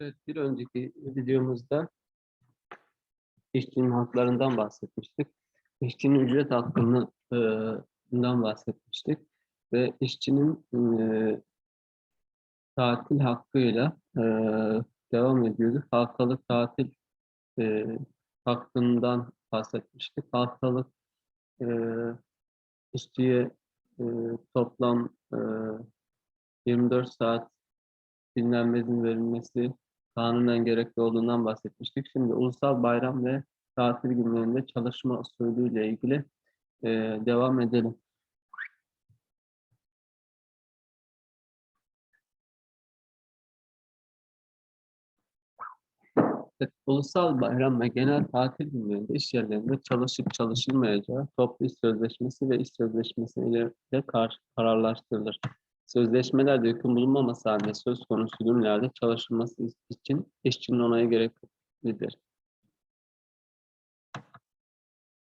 Evet, bir önceki videomuzda işçinin haklarından bahsetmiştik. İşçinin ücret hakkından bahsetmiştik. Ve işçinin e, tatil hakkıyla e, devam ediyorduk. Haftalık tatil e, hakkından bahsetmiştik. Haftalık e, işçiye e, toplam e, 24 saat dinlenme izin verilmesi kanunen gerekli olduğundan bahsetmiştik. Şimdi ulusal bayram ve tatil günlerinde çalışma usulüyle ilgili e, devam edelim. Evet, ulusal bayram ve genel tatil günlerinde iş yerlerinde çalışıp çalışılmayacağı toplu iş sözleşmesi ve iş sözleşmesiyle de kar kararlaştırılır. Sözleşmelerde hüküm bulunmaması halinde söz konusu günlerde çalışılması için işçinin onayı gereklidir.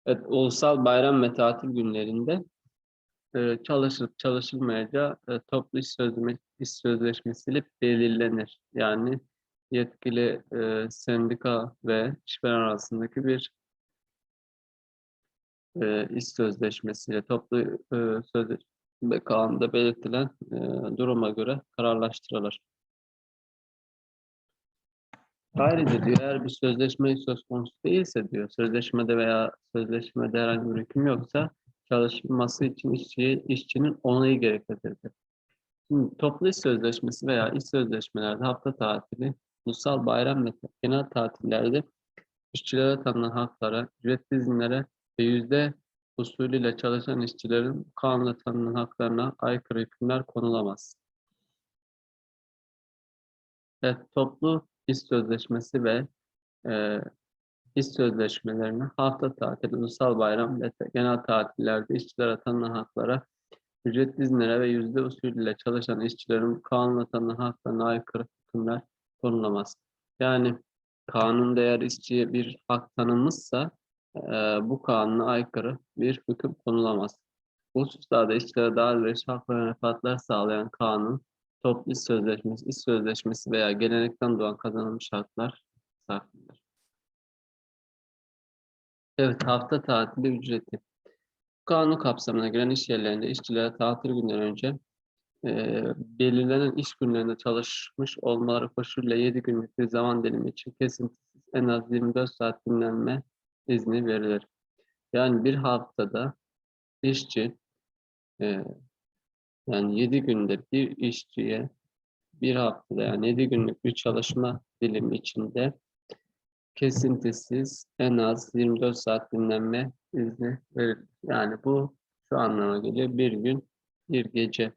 Evet, ulusal bayram ve tatil günlerinde e, çalışılmayacağı e, toplu iş, sözleşme, iş sözleşmesiyle belirlenir. Yani yetkili e, sendika ve işveren arasındaki bir e, iş sözleşmesiyle toplu e, sözleşme ve kanunda belirtilen e, duruma göre kararlaştırılır. Ayrıca diyor eğer bir sözleşme söz konusu değilse diyor sözleşmede veya sözleşmede herhangi bir hüküm yoksa çalışılması için işçiye, işçinin onayı gereklidir. Şimdi toplu iş sözleşmesi veya iş sözleşmelerde hafta tatili, ulusal bayram ve genel tatillerde işçilere tanınan haklara, ücretli izinlere ve yüzde usulüyle çalışan işçilerin kanunla tanınan haklarına aykırı hükümler konulamaz. Evet, toplu iş sözleşmesi ve e, iş sözleşmelerine hafta tatili, ulusal bayram ve genel tatillerde işçilere tanınan haklara, ücretli izinlere ve yüzde usulüyle çalışan işçilerin kanunla tanınan haklarına aykırı hükümler konulamaz. Yani kanunda eğer işçiye bir hak tanınmışsa bu kanuna aykırı bir hüküm konulamaz. Bu hususlarda işçilere daha elverişli hak ve menfaatler sağlayan kanun, toplu iş sözleşmesi, iş sözleşmesi veya gelenekten doğan kazanılmış haklar saklıdır. Evet, hafta tatili ücreti. Kanun kapsamına giren iş yerlerinde işçilere tatil günden önce e, belirlenen iş günlerinde çalışmış olmaları koşuluyla 7 günlük bir zaman dilimi için kesintisiz en az 24 saat dinlenme izni verilir. Yani bir haftada işçi e, yani 7 günde bir işçiye bir haftada yani 7 günlük bir çalışma dilimi içinde kesintisiz en az 24 saat dinlenme izni verilir. Yani bu şu anlama geliyor. Bir gün, bir gece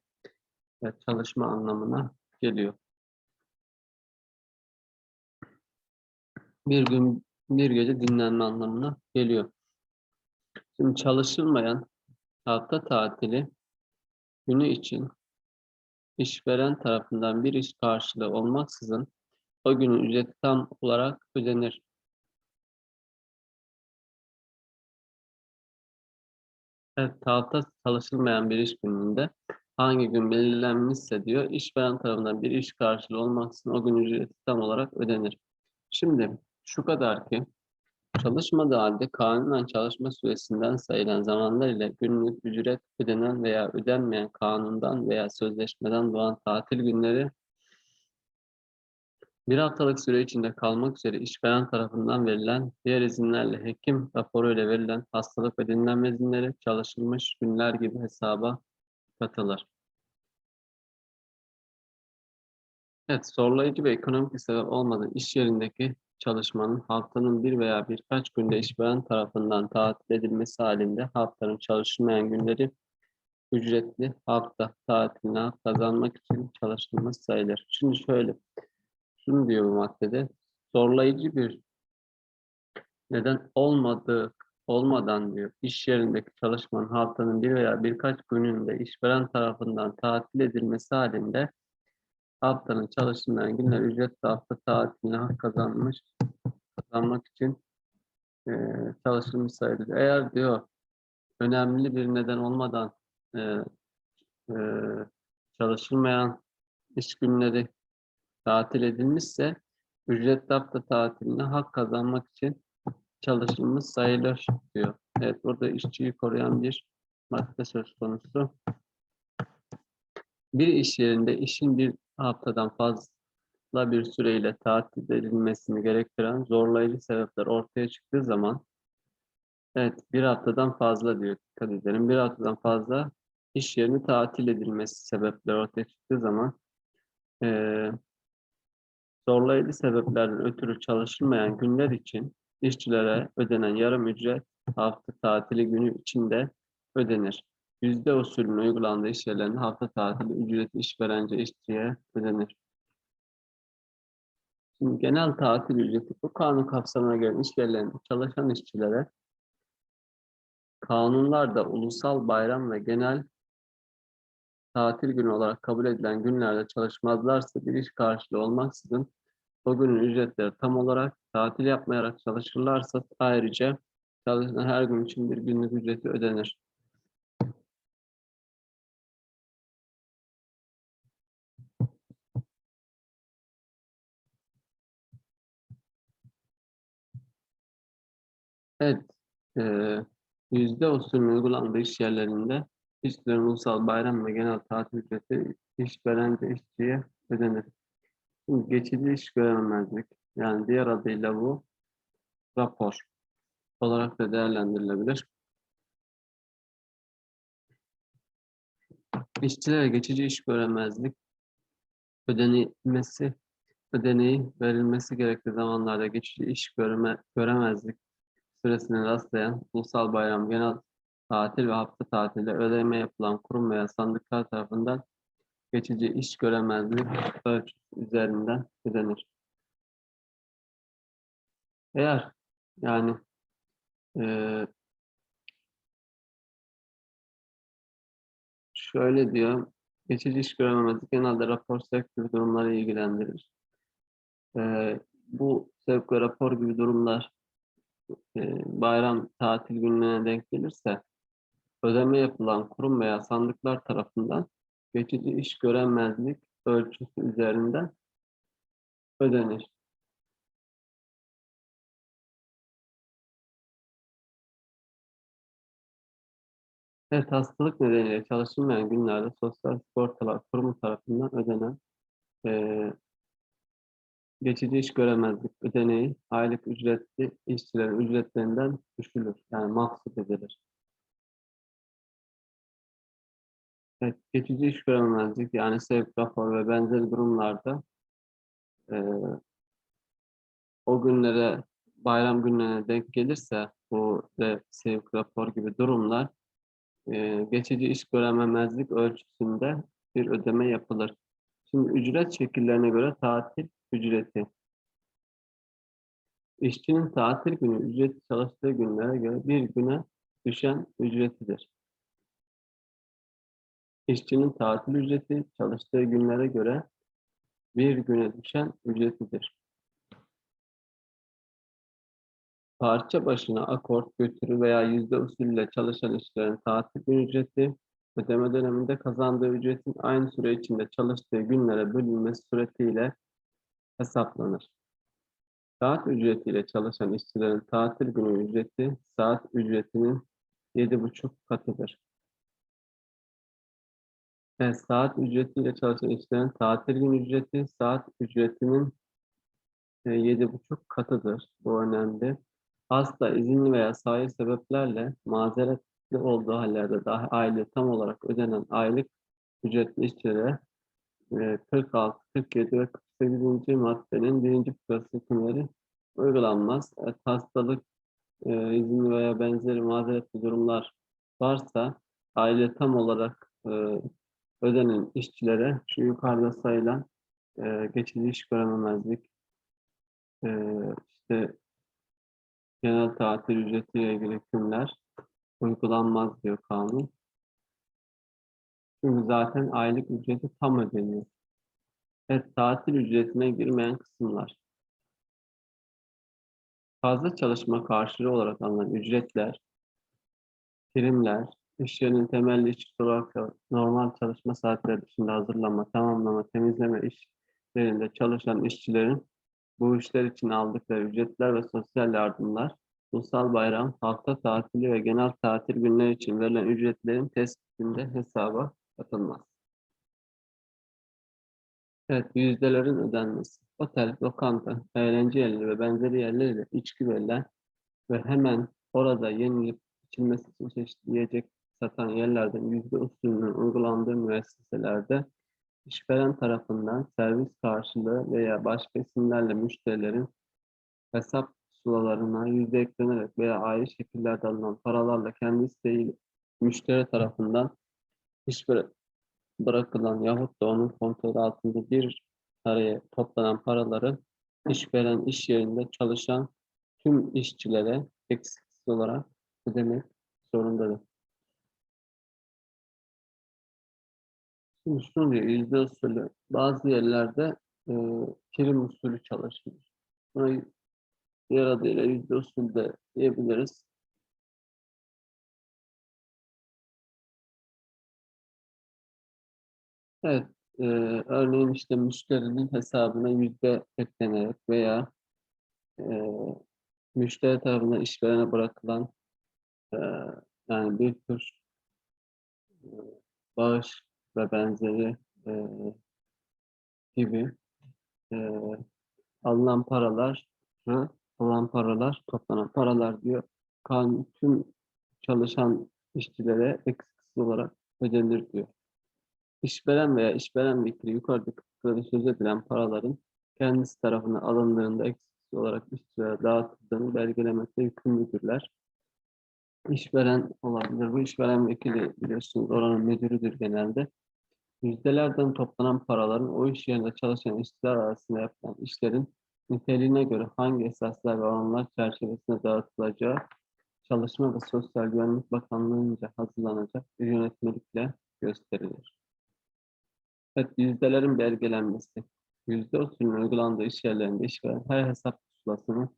çalışma anlamına geliyor. Bir gün, bir gece dinlenme anlamına geliyor. Şimdi çalışılmayan hafta tatili günü için işveren tarafından bir iş karşılığı olmaksızın o günün ücreti tam olarak ödenir. Evet, hafta çalışılmayan bir iş gününde hangi gün belirlenmişse diyor, işveren tarafından bir iş karşılığı olmaksızın o gün ücreti tam olarak ödenir. Şimdi şu kadar ki çalışmadığı halde kanunen çalışma süresinden sayılan zamanlar ile günlük ücret ödenen veya ödenmeyen kanundan veya sözleşmeden doğan tatil günleri bir haftalık süre içinde kalmak üzere işveren tarafından verilen diğer izinlerle hekim raporu ile verilen hastalık ve dinlenme izinleri çalışılmış günler gibi hesaba katılır. Evet, zorlayıcı ve ekonomik sebep olmadan iş yerindeki çalışmanın haftanın bir veya birkaç günde işveren tarafından tatil edilmesi halinde haftanın çalışılmayan günleri ücretli hafta tatiline kazanmak için çalışılması sayılır. Şimdi şöyle, şunu diyor bu maddede, zorlayıcı bir neden olmadığı olmadan diyor iş yerindeki çalışmanın haftanın bir veya birkaç gününde işveren tarafından tatil edilmesi halinde haftanın çalışılmayan günler ücretli hafta tatiline hak kazanmış kazanmak için e, çalışılmış sayılır. Eğer diyor önemli bir neden olmadan e, e, çalışılmayan iş günleri tatil edilmişse ücretli hafta tatiline hak kazanmak için çalışılmış sayılır diyor. Evet burada işçiyi koruyan bir madde söz konusu. Bir iş yerinde işin bir haftadan fazla bir süreyle tatil edilmesini gerektiren zorlayıcı sebepler ortaya çıktığı zaman evet bir haftadan fazla diyor dikkat edelim. Bir haftadan fazla iş yerini tatil edilmesi sebepleri ortaya çıktığı zaman eee zorlayıcı sebeplerden ötürü çalışılmayan günler için işçilere ödenen yarım ücret hafta tatili günü içinde ödenir. Yüzde usulünün uygulandığı iş yerlerinde hafta tatili ücreti işverence işçiye ödenir. Şimdi genel tatil ücreti bu kanun kapsamına göre iş yerlerinde çalışan işçilere kanunlarda ulusal bayram ve genel tatil günü olarak kabul edilen günlerde çalışmazlarsa bir iş karşılığı olmaksızın o günün ücretleri tam olarak tatil yapmayarak çalışırlarsa ayrıca çalışılan her gün için bir günlük ücreti ödenir. Evet, eee, yüzde usulünün uygulandığı iş yerlerinde işçilerin ulusal bayram ve genel tatil ücreti işverence işçiye ödenir. Şimdi geçici iş görememezlik, yani diğer adıyla bu rapor olarak da değerlendirilebilir. İşçilere geçici iş göremezlik ödenilmesi, ödeneği verilmesi gerektiği zamanlarda geçici iş göreme, göremezlik süresine rastlayan ulusal bayram, genel tatil ve hafta tatili ödeme yapılan kurum veya sandıklar tarafından geçici iş göremezlik ölçüsü üzerinden ödenir. Eğer yani eee şöyle diyor, geçici iş görememezlik genelde rapor sevk gibi durumları ilgilendirir. Eee, bu sevk ve rapor gibi durumlar eee, bayram tatil günlerine denk gelirse ödeme yapılan kurum veya sandıklar tarafından geçici iş göremezlik ölçüsü üzerinden ödenir. Evet, hastalık nedeniyle çalışılmayan günlerde sosyal sigortalar kurumu tarafından ödenen eee, geçici iş göremezlik ödeneği aylık ücretli işçilerin ücretlerinden düşülür. Yani mahsup edilir. Evet, geçici iş görememezlik yani sevk rapor ve benzeri durumlarda eee, o günlere bayram günlerine denk gelirse bu ve sevk rapor gibi durumlar eee, geçici iş görememezlik ölçüsünde bir ödeme yapılır. Şimdi ücret şekillerine göre tatil ücreti. İşçinin tatil günü ücreti çalıştığı günlere göre bir güne düşen ücretidir. İşçinin tatil ücreti çalıştığı günlere göre bir güne düşen ücretidir. Parça başına akort, götürü veya yüzde usulüyle çalışan işçilerin tatil gün ücreti, ödeme döneminde kazandığı ücretin aynı süre içinde çalıştığı günlere bölünmesi suretiyle hesaplanır. Saat ücretiyle çalışan işçilerin tatil günü ücreti saat ücretinin yedi buçuk katıdır. Evet, saat ücretiyle çalışan işçilerin tatil günü ücreti saat ücretinin e, yedi buçuk katıdır. Bu önemli. Hasta, izinli veya sahil sebeplerle mazeretli olduğu hallerde dahi aile tam olarak ödenen aylık ücretli işçilere e, 46, 47 ve 48. maddenin birinci fıkrası hükümleri uygulanmaz. Evet, hastalık, e, izinli veya benzeri mazeretli durumlar varsa aile tam olarak e, ödenen işçilere şu yukarıda sayılan e, geçici iş görememezlik, e, işte genel tatil ücretiyle ilgili hükümler uygulanmaz diyor kanun. Çünkü zaten aylık ücreti tam ödeniyor. Evet, tatil ücretine girmeyen kısımlar. Fazla çalışma karşılığı olarak alınan ücretler, primler, iş yerinin temelli işçi olarak normal çalışma saatleri dışında hazırlama, tamamlama, temizleme işlerinde çalışan işçilerin Bu işler için aldıkları ücretler ve sosyal yardımlar, ulusal bayram, hafta tatili ve genel tatil günleri için verilen ücretlerin tespitinde hesaba katılmaz. Evet, yüzdelerin ödenmesi. Otel, lokanta, eğlence yerleri ve benzeri yerleriyle içki verilen ve hemen orada yenilip içilmesi için çeşitli yiyecek satan yerlerden yüzde usulünün uygulandığı müesseselerde işveren tarafından servis karşılığı veya başka isimlerle müşterilerin hesap sulalarına yüzde eklenerek veya ayrı şekillerde alınan paralarla kendi isteğiyle müşteri tarafından işveren bırakılan yahut da onun kontrolü altında bir araya toplanan paraları işveren iş yerinde çalışan tüm işçilere eksiksiz olarak ödemek zorundadır. Şimdi şunu diyor, yüzde usulü. Bazı yerlerde e, prim usulü çalışılır. Buna diğer adıyla yüzde usulü de diyebiliriz. Evet, e, örneğin işte müşterinin hesabına yüzde eklenerek veya e, müşteri tarafından işverene bırakılan e, yani bir tür e, bağış ve benzeri e, gibi e, alınan paralar alınan paralar toplanan paralar diyor kanun tüm çalışan işçilere eksiksiz olarak ödenir diyor. İşveren veya işveren vekili yukarıdaki fıkrada söz edilen paraların kendisi tarafından alındığında eksiksiz olarak işçilere dağıtıldığını belgelemekte yükümlüdürler. İşveren olabilir. Bu işveren vekili biliyorsunuz oranın müdürüdür genelde. Yüzdelerden toplanan paraların o iş yerinde çalışan işçiler arasında yapılan işlerin niteliğine göre hangi esaslar ve oranlar çerçevesinde dağıtılacağı Çalışma ve Sosyal Güvenlik Bakanlığı'nca hazırlanacak bir yönetmelikle gösterilir. Evet, yüzdelerin belgelenmesi. Yüzde usulünün uygulandığı iş yerlerinde işveren her hesap pusulasını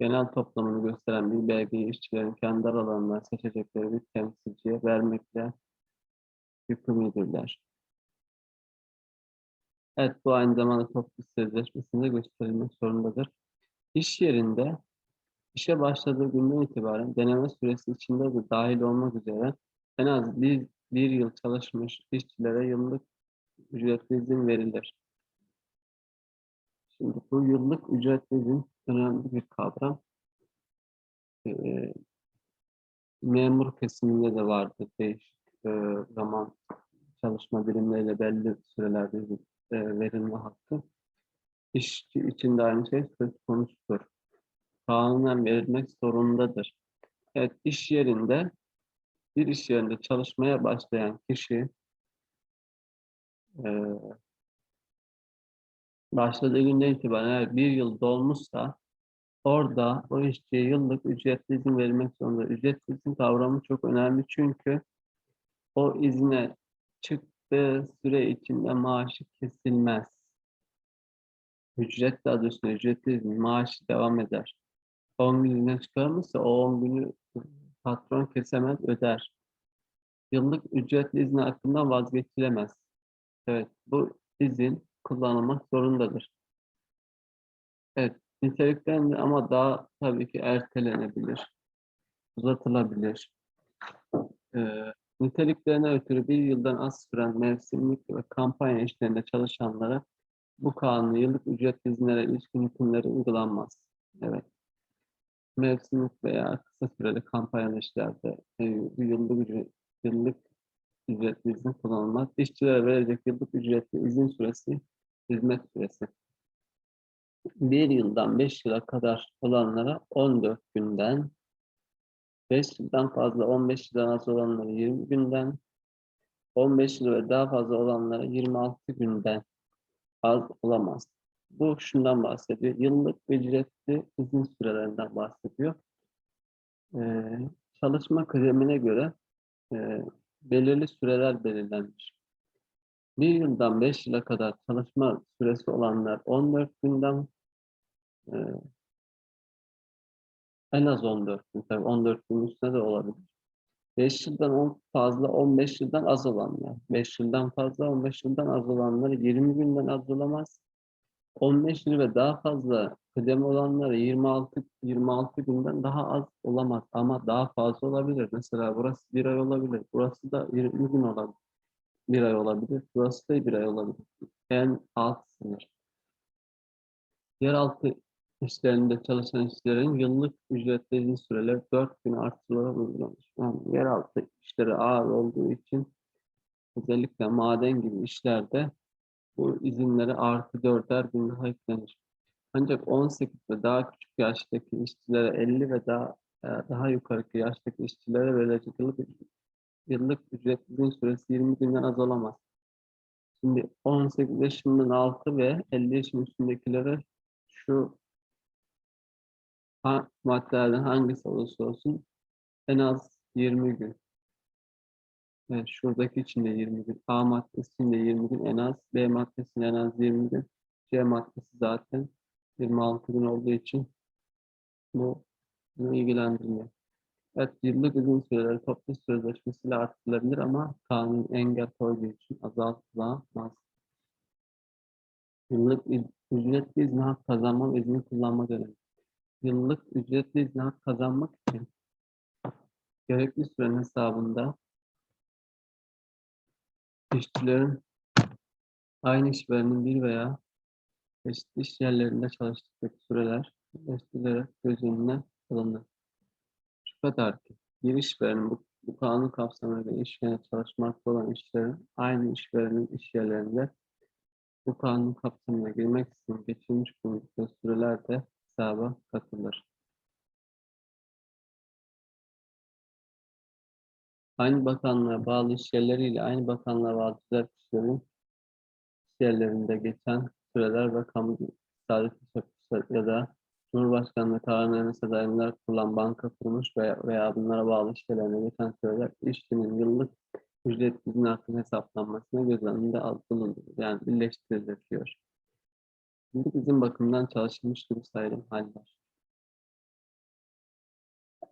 genel toplamını gösteren bir belgeyi işçilerin kendi aralarından seçecekleri bir temsilciye vermekle yükümlüdürler. Evet, bu aynı zamanda toplu sözleşmesinde gösterilmek zorundadır. İş yerinde işe başladığı günden itibaren deneme süresi içinde de dahil olmak üzere en az bir, bir yıl çalışmış işçilere yıllık ücretli izin verilir. Şimdi bu yıllık ücretli izin önemli bir kavram. Ee, memur kesiminde de vardır değişik e, zaman çalışma birimleriyle belli sürelerde izin verilme hakkı. İşçi için de aynı şey söz konusudur. Kanunen verilmek zorundadır. Evet, iş yerinde bir iş yerinde çalışmaya başlayan kişi e, başladığı günden itibaren bir yıl dolmuşsa orada o işçiye yıllık ücretli izin verilmek zorunda. Ücretli izin kavramı çok önemli çünkü o izne çıktığı süre içinde maaşı kesilmez. Ücretli adı üstüne ücretli izin maaşı devam eder. 10 gün izne çıkarmışsa o 10 günü patron kesemez öder. Yıllık ücretli izin hakkında vazgeçilemez. Evet, bu izin kullanılmak zorundadır. Evet, nitelikten ama daha tabii ki ertelenebilir, uzatılabilir. Ee, niteliklerine ötürü bir yıldan az süren mevsimlik ve kampanya işlerinde çalışanlara bu kanun yıllık ücret izinlere ilişkin hükümleri uygulanmaz. Evet. Mevsimlik veya kısa süreli kampanyalı işlerde e, yıllık ücret, yıllık ücretli izin kullanılmaz. İşçilere verilecek yıllık ücretli izin süresi, hizmet süresi. Bir yıldan beş yıla kadar olanlara 14 günden, 5 yıldan fazla 15 yıldan az olanlara 20 günden, 15 yıl ve daha fazla olanlara 26 günden az olamaz. Bu şundan bahsediyor. Yıllık ücretli izin sürelerinden bahsediyor. Ee, çalışma kıdemine göre e, belirli süreler belirlenmiş. Bir yıldan beş yıla kadar çalışma süresi olanlar 14 günden e, en az 14 gün, tabii 14 gün üstüne de olabilir. 5 yıldan 10 fazla, 15 yıldan az olanlar. 5 yıldan fazla, 15 yıldan az olanları 20 günden az olamaz. 15 yıl ve daha fazla kıdem olanları 26 26 günden daha az olamaz ama daha fazla olabilir. Mesela burası bir ay olabilir. Burası da 20 gün olabilir. Bir ay olabilir. Burası da bir ay olabilir. En alt sınır. Yeraltı işlerinde çalışan işçilerin yıllık ücretli izin süreleri 4 gün artırılarak uygulanır. Yani yeraltı işleri ağır olduğu için özellikle maden gibi işlerde bu izinleri artı 4'er gün daha eklenir. Ancak 18 ve daha küçük yaştaki işçilere 50 ve daha e, daha yukarıki yaştaki işçilere verilecek yıllık, yıllık ücret izin süresi 20 günden az olamaz. Şimdi 18 yaşından altı ve 50 yaşın üstündekilere şu ha, maddelerden hangisi olursa olsun en az 20 gün. Evet, şuradaki için de 20 gün. A maddesi için de 20 gün en az. B maddesi en az 20 gün. C maddesi zaten 26 gün olduğu için bu bunu ilgilendirmiyor. Evet, yıllık izin süreleri toplu sözleşmesiyle artırılabilir ama kanun engel koyduğu için azaltılamaz. Yıllık ücretli izne hak kazanma ve izni kullanma dönemi. Yıllık ücretli hak kazanmak için gerekli sürenin hesabında işçilerin aynı işverenin bir veya çeşitli iş yerlerinde çalıştıkları süreler işçilere göz önüne alınır. Şu kadar ki bir işverenin bu, bu kanun kapsamında iş yerine çalışmakta olan işçilerin aynı işverenin iş yerlerinde bu kanun kapsamına girmek için geçirmiş bulundukları süreler de hesaba katılır. Aynı bakanlığa bağlı iş yerleriyle aynı bakanlığa bağlı tüzel kişilerin iş yerlerinde geçen süreler ve kamu saadet teşebbüsü ya da Cumhurbaşkanlığı kararnamesi adaylar kurulan banka kurmuş veya, veya bunlara bağlı iş yerlerine geçen süreler işçinin yıllık ücret izin hakkının hesaplanmasına göz önünde bulundurulur. Yani birleştirilir diyor. Yıllık izin bakımından çalışılmış gibi sayılan haller.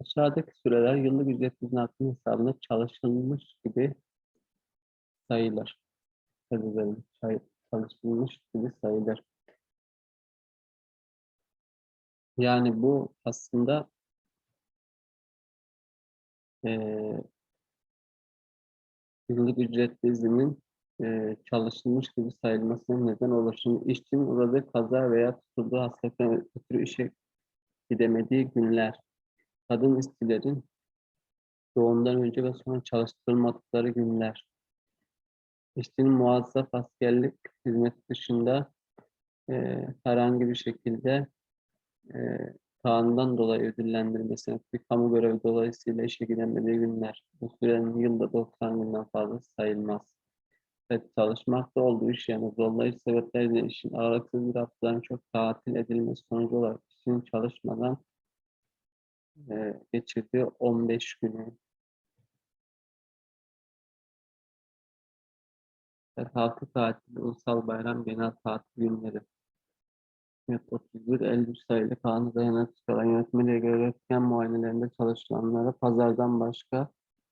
Aşağıdaki süreler yıllık ücret izin hakkının hesabına çalışılmış gibi sayılır. Çay- çalışılmış gibi sayılır. Yani bu aslında eee yıllık ücretli izinin eee, çalışılmış gibi sayılmasına neden olur. Şimdi işçinin uğradığı kaza veya tutulduğu hastalıktan ötürü işe gidemediği günler, kadın işçilerin doğumdan önce ve sonra çalıştırılmadıkları günler, işçinin muazzaf askerlik hizmeti dışında eee, herhangi bir şekilde eee kanundan dolayı ödüllendirmesi, bir kamu görevi dolayısıyla işe gidemediği günler, bu sürenin yılda 90 günden fazla sayılmaz. Ve çalışmakta olduğu iş yerine zorlayıcı sebeplerle işin aralıksız haftadan çok tatil edilmesi sonucu olarak işin çalışmadan eee, geçirdiği 15 günü ve halkı tatili, ulusal bayram, genel tatil günleri. Evet, 31 Eylül sayılı kanun dayanarak çıkaran yönetmeliğe göre üretken muayenelerinde çalışılanlara pazardan başka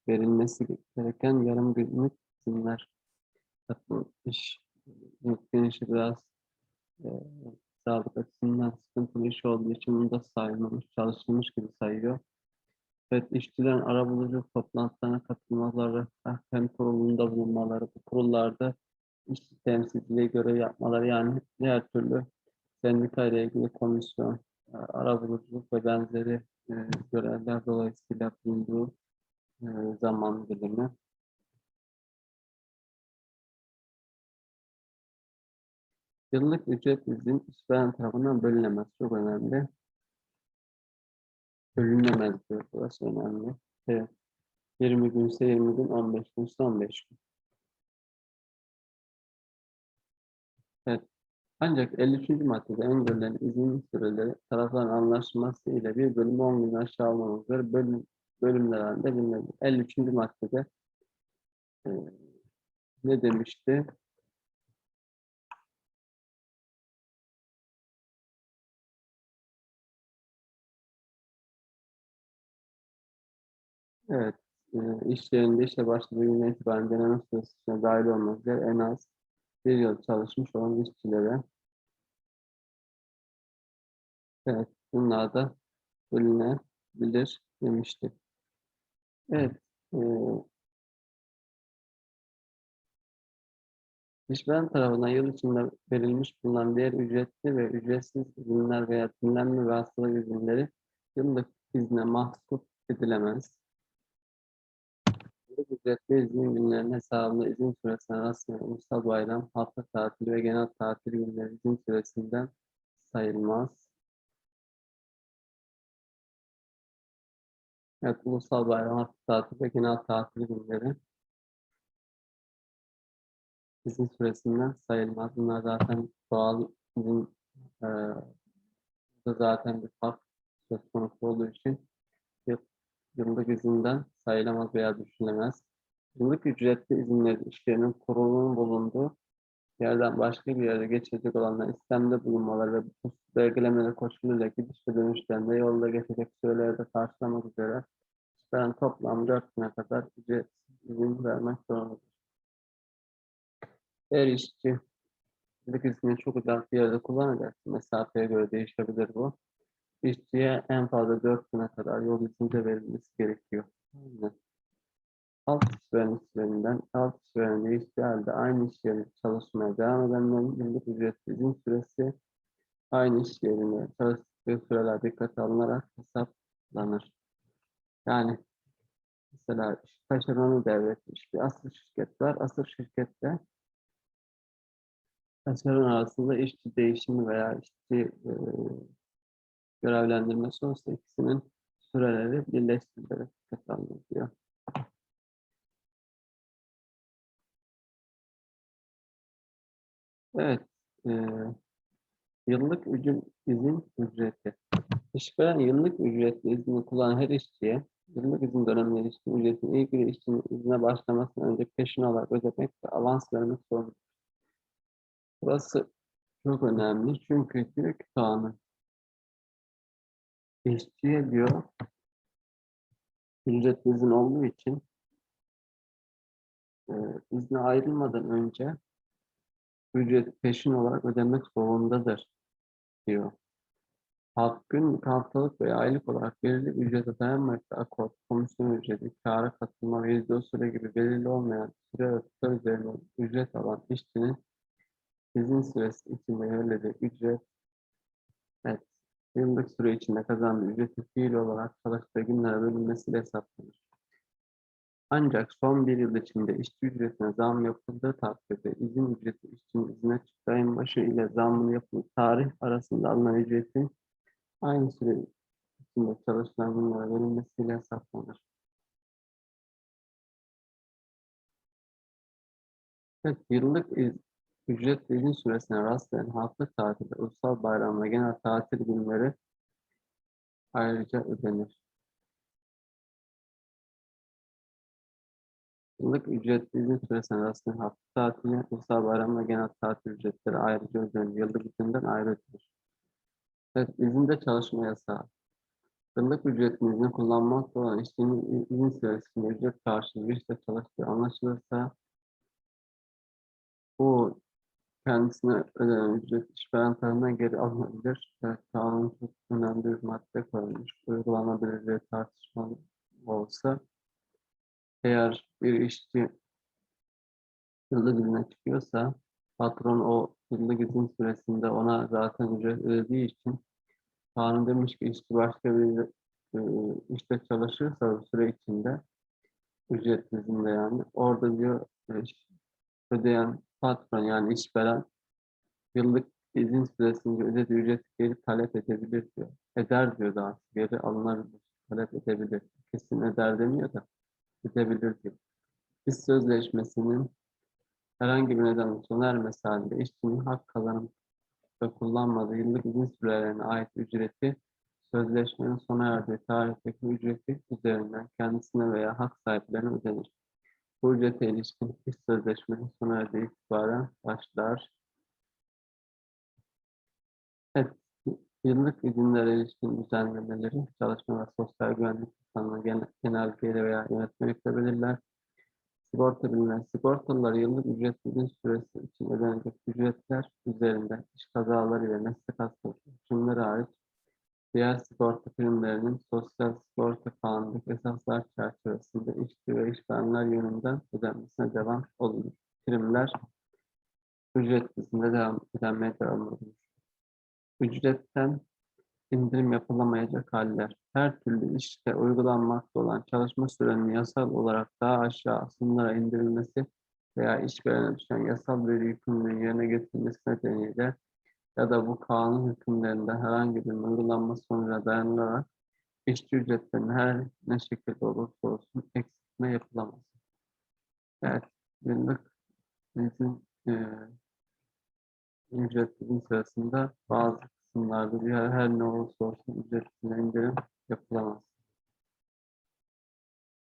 verilmesi gereken yarım günlük izinler. Tabii Bu iş mümkün işi biraz e, sağlık açısından sıkıntılı iş olduğu için bunu da saymamış, çalışılmış gibi sayıyor. Evet, işçilerin arabulucu toplantılarına katılmaları, hem kurulunda bulunmaları, bu kurullarda işçi temsilciliği görev yapmaları yani diğer türlü sendika ile ilgili komisyon, arabuluculuk ve benzeri e, görevler dolayısıyla bulunduğu e, zaman dilimi. Yıllık ücret izin işveren tarafından bölünemez. Çok önemli. Bölünemez diyor. Burası önemli. Evet. 20 günse 20 gün, 15 günse 15 gün. Evet. Ancak 53. maddede öngörülen izin süreleri tarafların anlaşması ile bir bölüm 10 gün aşağı olmamak üzere bölüm, bölümler halinde bulunuyor. 53. maddede e, ne demişti? Evet, e, iş yerinde işe başladığı günden itibaren deneme süresine dahil olmak üzere en az bir yıl çalışmış olan işçilere Evet, bunlar da bölünebilir demiştik. Evet, e, işveren tarafından yıl içinde verilmiş bulunan diğer ücretli ve ücretsiz izinler veya dinlenme ve hastalık izinleri yıllık izne mahsup edilemez. Yıllık ücretli izin günlerinin hesabında izin süresine rastlayan ulusal bayram, hafta tatili ve genel tatil günleri izin süresinden sayılmaz. Evet, ulusal bayram, hafta tatili ve genel tatil günleri izin süresinden sayılmaz. Bunlar zaten doğal izin e, zaten bir fark söz konusu olduğu için yıllık izinden sayılamaz veya düşünülemez. Yıllık ücretli izinler işlerinin kurulunun bulunduğu yerden başka bir yere geçecek olanlar istemde bulunmaları ve bu belgelemeleri koşuluyla gidiş ve dönüşlerinde yolda geçecek sürelerde karşılamak üzere işveren toplam 4 güne kadar ücretsiz izin vermek zorundadır. Eğer işçi yıllık izni çok uzak bir yerde kullanacak, mesafeye göre değişebilir bu. İşçiye en fazla 4 güne kadar yol izni de verilmesi gerekiyor. Alt işveren işlerinden alt işveren değiştiği halde aynı iş yerinde çalışmaya devam edenlerin yıllık ücretli izin süresi aynı iş yerinde çalıştıkları süreler dikkate alınarak hesaplanır. Yani mesela iş taşeronu devretmiş bir asıl şirket var. Asıl şirkette taşeron arasında işçi değişimi veya işçi e, görevlendirmesi olsa ikisinin süreleri birleştirilerek dikkate alınıyor. Evet. e, yıllık ücret, izin ücreti. İşveren yıllık ücretli izni kullanan her işçiye yıllık izin dönemine ilişkin ücretin ilgili işçinin izne başlamasından önce peşin olarak ödemek ve avans vermek zorundadır. Burası çok önemli çünkü diyor ki işçiye diyor ücretli izin olduğu için e, izne ayrılmadan önce ücret peşin olarak ödemek zorundadır diyor. Hakkın haftalık veya aylık olarak belirli ücrete dayanmakta akort, komisyon ücreti, kâra katılma ve izle süre gibi belirli olmayan süre ve tutar üzerine ücret alan işçinin izin süresi içinde ödediği ücret evet, yıllık süre içinde kazandığı ücreti fiil olarak çalıştığı günlere bölünmesiyle hesaplanır. Ancak son bir yıl içinde işçi ücretine zam yapıldığı takdirde izin ücreti işçinin izine çıktığı ayın başı ile zammın yapıldığı tarih arasında alınan ücretin aynı süre içinde çalışılan günlere verilmesiyle hesaplanır. Evet, yıllık iz, ücretli izin süresine rastlayan hafta tatili, ulusal bayram ve genel tatil günleri ayrıca ödenir. Yıllık ücretli izin süresine rastlayan hafta tatili, ulusal bayram ve genel tatil ücretleri ayrıca ödenir. Yıllık izinden ayrı ödenir. Evet, izinde çalışma yasağı. Yıllık ücretli izni kullanmakta olan işçinin izin süresinde ücret karşılığı işte çalıştığı anlaşılırsa bu kendisine ödenen ücret işveren tarafından geri alınabilir. Evet, kanun çok önemli bir madde koymuş. Uygulanabilirliği tartışmalı olsa eğer bir işçi yıllık izine çıkıyorsa patron o yıllık izin süresinde ona zaten ücret ödediği için kanun demiş ki işçi başka bir e, işte çalışırsa bu süre içinde ücret izinde yani orada diyor e, ödeyen patron yani işveren yıllık izin süresince ödediği ücret geri talep edebilir diyor. Eder diyor daha geri alınabilir, talep edebilir. Kesin eder demiyor da edebilir diyor. İş sözleşmesinin herhangi bir nedenle sona ermesi halinde işçinin hak kazanıp ve kullanmadığı yıllık izin sürelerine ait ücreti sözleşmenin sona erdiği tarihteki ücreti üzerinden kendisine veya hak sahiplerine ödenir. Bu ücrete ilişkin iş sözleşmesi sona erdiği itibaren başlar. Evet, yıllık izinlere ilişkin düzenlemeleri Çalışma ve Sosyal Güvenlik genel, genelgeyle veya yönetmelikle belirler. Sigorta bilimleri, sigortalılar yıllık ücret izin süresi için ödenecek ücretler üzerinde iş kazaları ve meslek hastalıkları hariç diğer sigorta primlerinin sosyal sigorta kanundaki esaslar çerçevesinde işçi işverenler yönünden ödenmesine devam olunur. Primler ücret dizinde devam ödenmeye devam olunur. Ücretten indirim yapılamayacak haller. Her türlü işte uygulanmakta olan çalışma sürenin yasal olarak daha aşağı sınırlara indirilmesi veya işverene düşen yasal bir yükümlülüğün yerine getirilmesi nedeniyle ya da bu kanun hükümlerinde herhangi bir uygulanma sonucuna dayanılarak işçi ücretlerinin her ne şekilde olursa olsun eksiltme yapılamaz. Evet, yıllık izin eee ücretlerin sırasında bazı kısımlarda bir her, ne olursa olsun ücretine indirim yapılamaz.